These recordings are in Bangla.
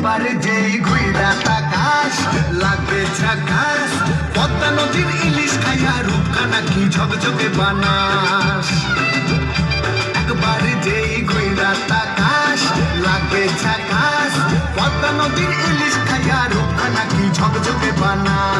একবার যেই ঘুইরা তাকাস লাগবে ঝাকাস। পদ্মা নদীর ইলিশ খাইয়া রূপখানা কি ঝকঝকে বানাস? একবার যেই ঘুইরা তাকাস লাগবে ঝাকাস। পদ্মা নদীর ইলিশ খাইয়া রূপখানা কি ঝকঝকে বানাস?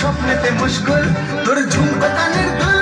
স্বপ্নেতে মুশকুল তোর ঝুমকো কানের দুল আর খোপায়